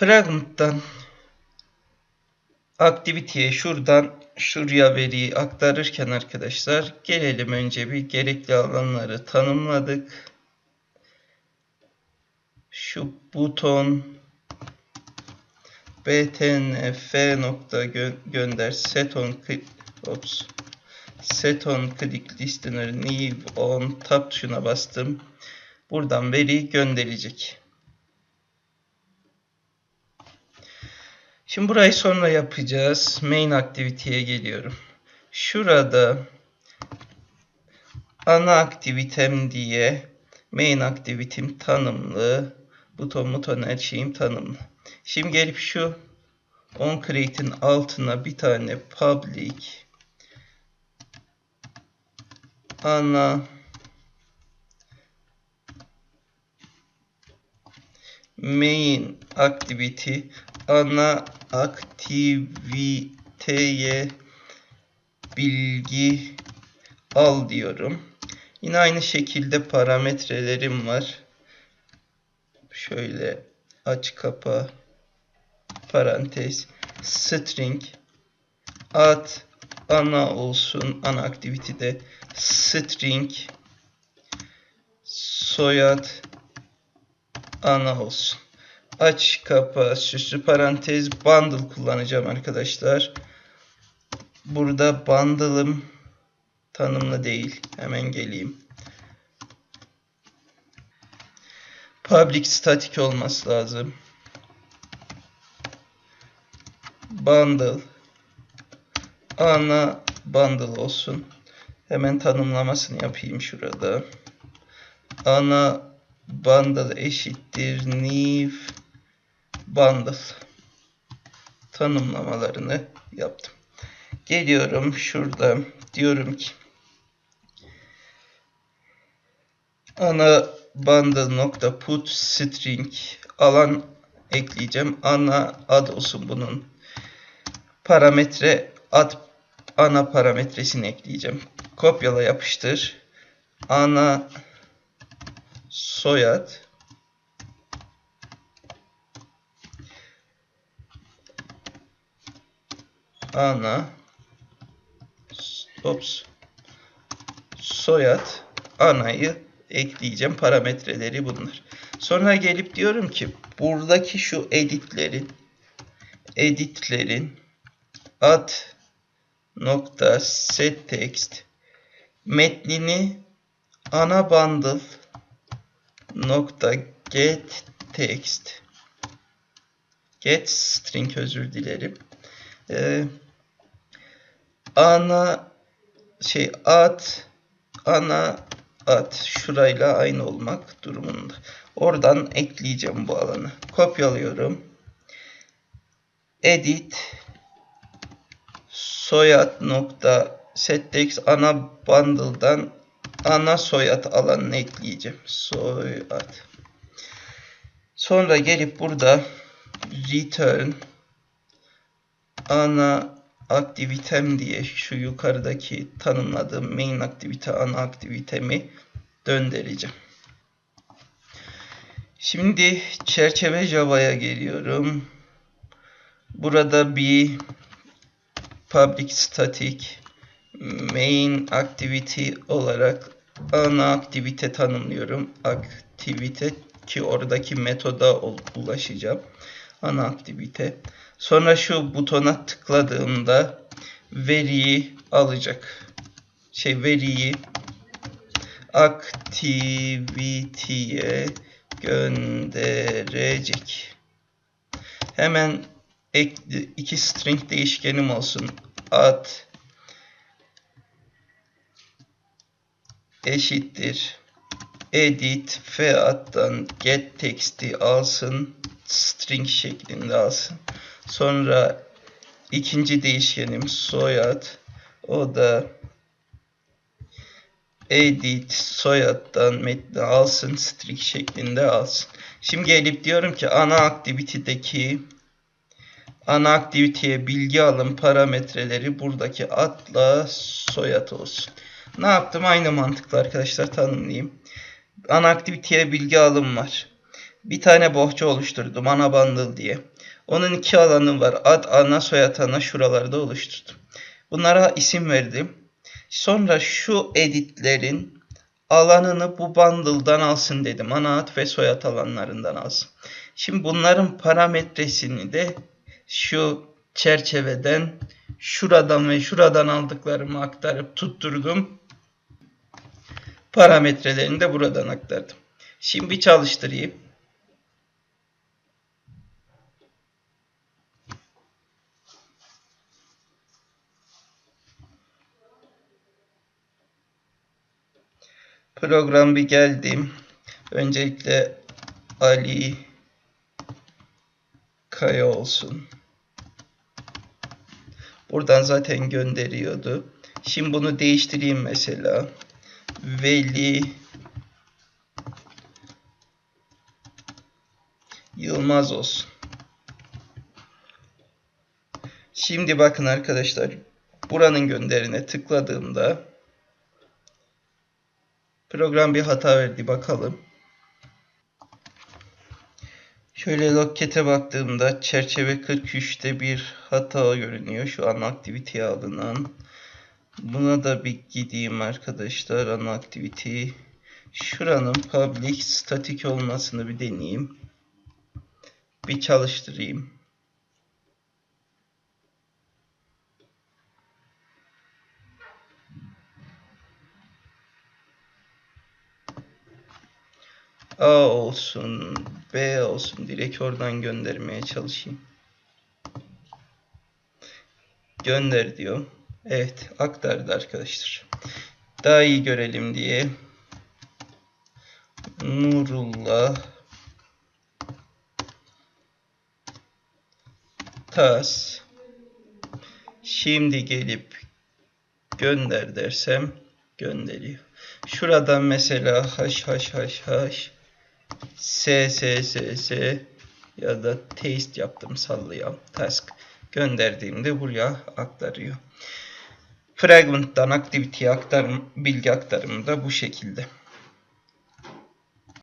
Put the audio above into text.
Fragment'tan aktiviteye şuradan şuraya veriyi aktarırken arkadaşlar gelelim önce bir gerekli alanları tanımladık. Şu buton btnf nokta gö gönder set on ops, set on click listener new on tab tuşuna bastım. Buradan veriyi gönderecek. Şimdi burayı sonra yapacağız. Main aktiviteye geliyorum. Şurada ana aktivitem diye main aktivitim tanımlı. Buton buton her şeyim tanımlı. Şimdi gelip şu on create'in altına bir tane public ana main activity ana aktiviteye bilgi al diyorum. Yine aynı şekilde parametrelerim var. Şöyle aç kapa parantez string ad ana olsun ana aktivitede string soyad ana olsun. Aç kapa süslü parantez bundle kullanacağım arkadaşlar. Burada bundle'ım tanımlı değil. Hemen geleyim. Public static olması lazım. Bundle ana bundle olsun. Hemen tanımlamasını yapayım şurada. Ana bundle eşittir new bundle tanımlamalarını yaptım. Geliyorum şurada diyorum ki ana bundle nokta put string alan ekleyeceğim. Ana ad olsun bunun. Parametre ad ana parametresini ekleyeceğim. Kopyala yapıştır. Ana soyad ana ops soyad anayı ekleyeceğim. Parametreleri bunlar. Sonra gelip diyorum ki buradaki şu editlerin editlerin ad nokta set text metnini ana bundle nokta get text get string özür dilerim. Ee, ana şey ad ana ad şurayla aynı olmak durumunda. Oradan ekleyeceğim bu alanı. Kopyalıyorum. Edit soyad nokta settext ana bundle'dan ana soyad alanını ekleyeceğim. Soyad. Sonra gelip burada return ana aktivitem diye şu yukarıdaki tanımladığım main aktivite ana aktivitemi döndüreceğim. Şimdi çerçeve Java'ya geliyorum. Burada bir public static main activity olarak ana aktivite tanımlıyorum. Aktivite ki oradaki metoda ulaşacağım. Ana aktivite. Sonra şu butona tıkladığımda veriyi alacak. Şey veriyi aktiviteye gönderecek. Hemen iki string değişkenim olsun. Ad eşittir edit feat'tan get text'i alsın string şeklinde alsın. Sonra ikinci değişkenim soyad o da edit soyaddan metni alsın string şeklinde alsın. Şimdi gelip diyorum ki ana aktivitedeki ana aktiviteye bilgi alın parametreleri buradaki adla soyad olsun. Ne yaptım? Aynı mantıkla arkadaşlar tanımlayayım. Ana aktiviteye bilgi alım var. Bir tane bohça oluşturdum ana bundle diye. Onun iki alanı var. Ad, ana, soyad, ana şuralarda oluşturdum. Bunlara isim verdim. Sonra şu editlerin alanını bu bundle'dan alsın dedim. Ana ad ve soyad alanlarından alsın. Şimdi bunların parametresini de şu çerçeveden şuradan ve şuradan aldıklarımı aktarıp tutturdum. Parametrelerini de buradan aktardım. Şimdi çalıştırayım. Program bir geldim. Öncelikle Ali Kaya olsun. Buradan zaten gönderiyordu. Şimdi bunu değiştireyim mesela. Veli Yılmaz olsun. Şimdi bakın arkadaşlar. Buranın gönderine tıkladığımda program bir hata verdi bakalım. Şöyle lokete baktığımda çerçeve 43'te bir hata görünüyor. Şu an aktiviteye alınan. Buna da bir gideyim arkadaşlar. Ana activity. Şuranın public static olmasını bir deneyeyim. Bir çalıştırayım. A olsun, B olsun. Direkt oradan göndermeye çalışayım. Gönder diyor. Evet, aktardı arkadaşlar. Daha iyi görelim diye. Nurullah Tas Şimdi gelip gönder dersem gönderiyor. Şuradan mesela haş haş haş haş S S S S ya da taste yaptım sallayalım task gönderdiğimde buraya aktarıyor. Fragment'tan activity aktarım, bilgi aktarımı da bu şekilde.